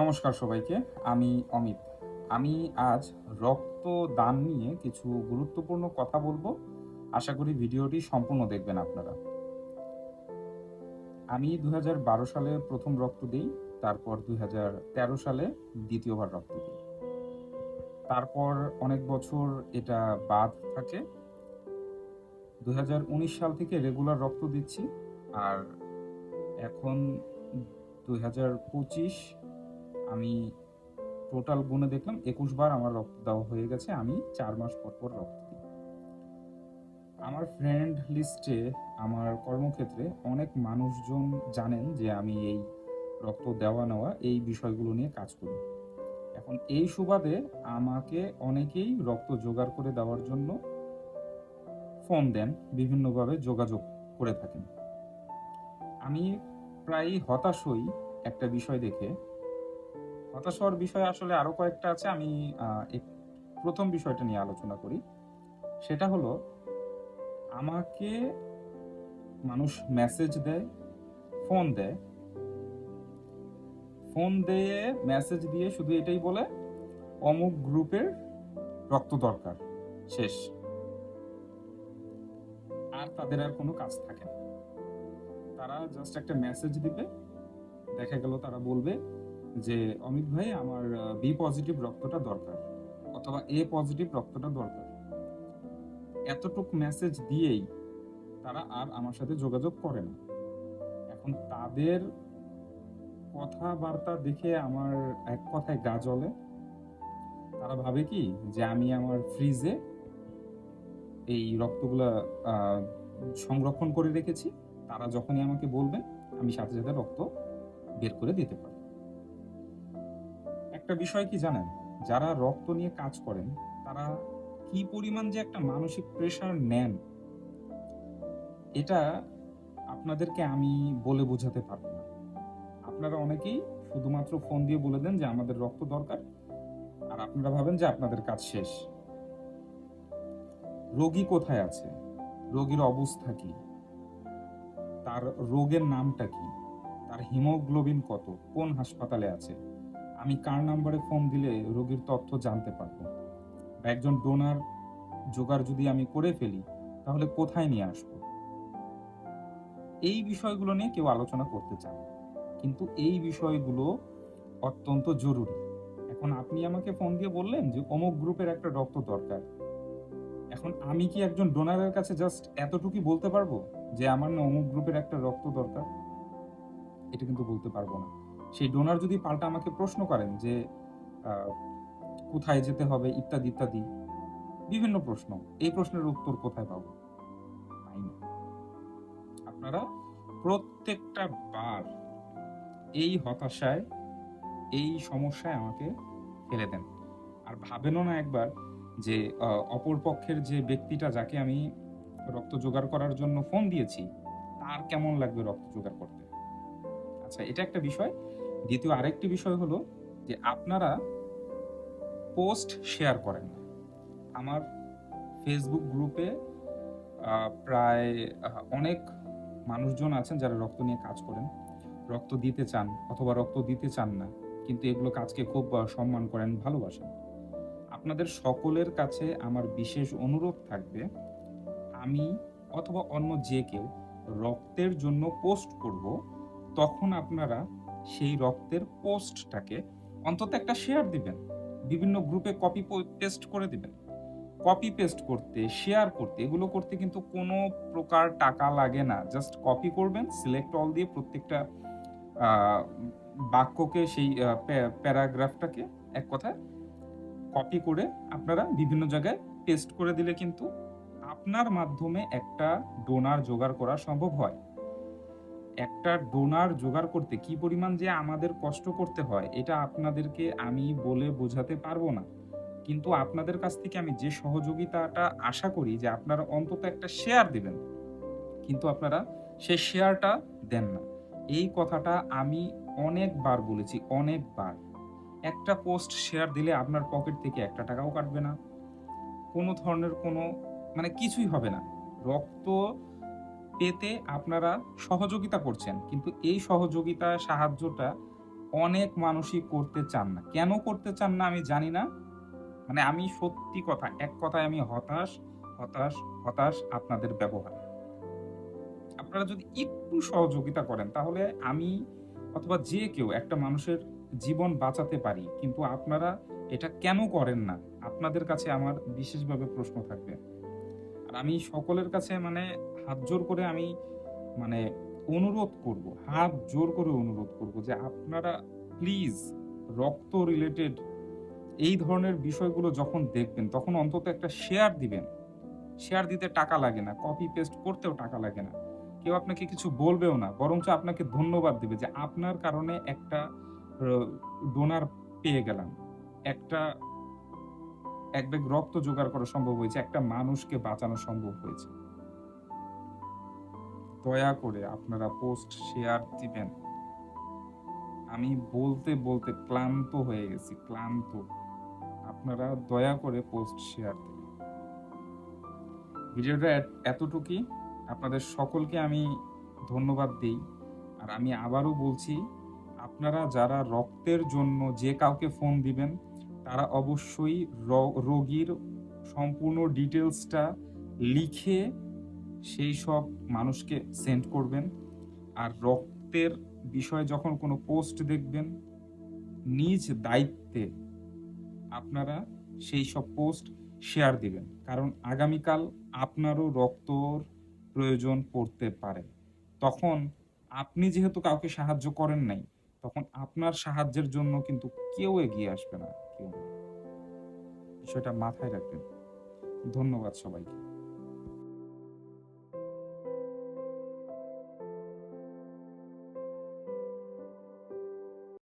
নমস্কার সবাইকে, আমি অমিত। আমি আজ রক্ত দান নিয়ে কিছু গুরুত্বপূর্ণ কথা বলব। আশা করি ভিডিওটি সম্পূর্ণ দেখবেন আপনারা। আমি দু হাজার বারো সালে প্রথম রক্ত দিই, তারপর দু হাজার তেরো সালে দ্বিতীয়বার রক্ত দিই। তারপর অনেক বছর এটা বাদ থাকে। দু হাজার উনিশ সাল থেকে রেগুলার রক্ত দিচ্ছি, আর এখন দুই হাজার পঁচিশ আমি টোটাল গুণে দেখলাম, একুশ বার আমার রক্ত দেওয়া হয়ে গেছে, আমি চার মাস পর পর রক্ত দিই। আমার ফ্রেন্ড লিস্টে আমার কর্মক্ষেত্রে অনেক মানুষজন জানেন যে আমি এই রক্ত দেওয়া নেওয়া এই বিষয়গুলো নিয়ে কাজ করি। এখন এই সুবাদে আমাকে অনেকেই রক্ত জোগাড় করে দেওয়ার জন্য ফোন দেন, বিভিন্নভাবে যোগাযোগ করে থাকেন। আমি প্রায় হতাশ হই একটা বিষয় দেখে হতাশ হওয়ার বিষয় আসলে আরও কয়েকটা আছে, আমি প্রথম বিষয়টা নিয়ে আলোচনা করি। সেটা হলো, আমাকে মানুষ মেসেজ দেয় ফোন দেয়। ফোন দিয়ে মেসেজ দিয়ে শুধু এটাই বলে, অমুক গ্রুপের রক্ত দরকার, শেষ। আর তাদের আর কোনো কাজ থাকে না। তারা জাস্ট একটা মেসেজ দিবে, দেখা গেল তারা বলবে যে অমিত ভাই, আমার বি পজিটিভ রক্তটা দরকার অথবা এ পজিটিভ রক্তটা দরকার। এতটুক মেসেজ দিয়েই তারা আর আমার সাথে যোগাযোগ করে না। এখন তাদের কথাবার্তা দেখে আমার এক কথায় গা জ্বলে। তারা ভাবে কি যে আমি আমার ফ্রিজে এই রক্তগুলা সংরক্ষণ করে রেখেছি। তারা যখনই আমাকে বলবেন আমি সাথে সাথে রক্ত বের করে দিতে পারি একটা বিষয় কি জানেন? যারা রক্ত নিয়ে কাজ করেন, তারা কি পরিমাণ যে একটা মানসিক প্রেশার নেন, এটা আপনাদেরকে আমি বলে বোঝাতে পারব না। আপনারা অনেকেই শুধুমাত্র ফোন দিয়ে বলে দেন যে আমাদের রক্ত দরকার, আর আপনারা ভাবেন যে আপনাদের কাজ শেষ। রোগী কোথায় আছে? রোগীর অবস্থা কি? তার রোগের নামটা কি? তার হিমোগ্লোবিন কত? কোন হাসপাতালে আছে? আমি কার নাম্বারে ফোন দিলে রোগীর তথ্য জানতে পারব? বা একজন ডোনার জোগাড় যদি আমি করে ফেলি, তাহলে কোথায় নিয়ে আসব? এই বিষয়গুলো নিয়ে কেউ আলোচনা করতে চান কিন্তু এই বিষয়গুলো অত্যন্ত জরুরি। এখন আপনি আমাকে ফোন দিয়ে বললেন যে অমুক গ্রুপের একটা রক্ত দরকার। এখন আমি কি একজন ডোনারের কাছে জাস্ট এতটুকুই বলতে পারব যে আমার না অমুক গ্রুপের একটা রক্ত দরকার? এটা কিন্তু বলতে পারব না। সেই ডোনার যদি পাল্টা আমাকে প্রশ্ন করেন যে কোথায় যেতে হবে, ইত্যাদি ইত্যাদি, বিভিন্ন প্রশ্ন। এই প্রশ্নের উত্তর কোথায় পাবো? আপনারা প্রত্যেকটা বার এই হতাশায়, এই সমস্যায় আমাকে ফেলে দেন। আর ভাবেনও না একবার যে অপর পক্ষের যে ব্যক্তিটা যাকে আমি রক্ত জোগাড় করার জন্য ফোন দিয়েছি, তার কেমন লাগবে রক্ত জোগাড় করতে? আচ্ছা এটা একটা বিষয়। দ্বিতীয় আরেকটি বিষয় হলো যে আপনারা পোস্ট শেয়ার করেন আমার ফেসবুক গ্রুপে প্রায় অনেক মানুষজন আছেন যারা রক্ত নিয়ে কাজ করেন। রক্ত দিতে চান অথবা রক্ত দিতে চান না, কিন্তু এগুলো কাজকে খুব সম্মান করেন, ভালোবাসেন। আপনাদের সকলের কাছে আমার বিশেষ অনুরোধ থাকবে, আমি অথবা অন্য যে কেউ রক্তের জন্য পোস্ট করব, তখন আপনারা সেই রক্তের পোস্টটাকে অন্তত একটা শেয়ার দিবেন। বিভিন্ন গ্রুপে কপি পেস্ট করে দিবেন। কপি পেস্ট করতে শেয়ার করতে, এগুলো করতে কিন্তু কোনো প্রকার টাকা লাগে না। জাস্ট কপি করবেন সিলেক্ট অল দিয়ে প্রত্যেকটা বাক্যকে সেই প্যারাগ্রাফটাকে এক কথায় কপি করে আপনারা বিভিন্ন জায়গায় পেস্ট করে দিলে কিন্তু আপনার মাধ্যমে একটা ডোনার জোগাড় করা সম্ভব হয়। একটা ডোনার জোগাড় করতে কি পরিমাণ যে আমাদের কষ্ট করতে হয়, এটা আপনাদেরকে আমি বলে বোঝাতে পারব না। কিন্তু আপনাদের কাছ থেকে আমি যে সহযোগিতাটা আশা করি যে আপনারা অন্তত একটা শেয়ার দিবেন, কিন্তু আপনারা সে শেয়ারটা দেন না। এই কথাটা আমি অনেকবার বলেছি, অনেকবার। একটা পোস্ট শেয়ার দিলে আপনার পকেট থেকে একটা টাকাও কাটবে না। কোনো ধরনের কোনো মানে কিছুই হবে না। রক্ত পেতে আপনারা সহযোগিতা করছেন। কিন্তু এই সহযোগিতা সাহায্যটা অনেক মানুষই করতে চান না। কেন করতে চান না আমি জানি না। মানে আমি সত্যি কথা, এক কথায় আমি হতাশ হতাশ হতাশ আপনাদের ব্যবহার। আপনারা যদি একটু সহযোগিতা করেন, তাহলে আমি অথবা যে কেউ একটা মানুষের জীবন বাঁচাতে পারি, কিন্তু আপনারা এটা কেন করেন না? আপনাদের কাছে আমার বিশেষভাবে প্রশ্ন থাকবে। আর আমি সকলের কাছে মানে হাত জোর করে আমি মানে অনুরোধ করব, হাত জোর করে অনুরোধ করব যে আপনারা প্লিজ রক্ত রিলেটেড এই ধরনের বিষয়গুলো যখন দেখবেন, তখন অন্তত একটা শেয়ার দিবেন। শেয়ার দিতে টাকা লাগে না কপি পেস্ট করতেও টাকা লাগে না। কেউ আপনাকে কিছু বলবেও না, বরঞ্চ আপনাকে ধন্যবাদ দেবে যে আপনার কারণে একটা ডোনার পেয়ে গেলাম। একটা, এক ব্যাগ রক্ত জোগাড় করা সম্ভব হয়েছে, একটা মানুষকে বাঁচানো সম্ভব হয়েছে। দয়া করে আপনারা পোস্ট শেয়ার দিবেন। আমি বলতে বলতে ক্লান্ত হয়ে গেছি, ক্লান্ত। আপনারা দয়া করে পোস্ট শেয়ার দিবেন। ভিডিওটা এত- এতটুকুই। আপনাদের সকলকে আমি ধন্যবাদ দিই। আর আমি আবারও বলছি, আপনারা যারা রক্তের জন্য যে কাউকে ফোন দিবেন, তারা অবশ্যই রোগীর সম্পূর্ণ ডিটেলসটা লিখে সেই সব মানুষকে সেন্ড করবেন। আর রক্তের বিষয়ে যখন কোনো পোস্ট দেখবেন, নিজ দায়িত্বে আপনারা সেই সব পোস্ট শেয়ার দিবেন। কারণ আগামীকাল আপনারও রক্তর প্রয়োজন পড়তে পারে। তখন আপনি যেহেতু কাউকে সাহায্য করেন নাই, তখন আপনার সাহায্যের জন্য কিন্তু কেউ এগিয়ে আসবে না, কেউ বিষয়টা মাথায় রাখবেন। ধন্যবাদ সবাইকে।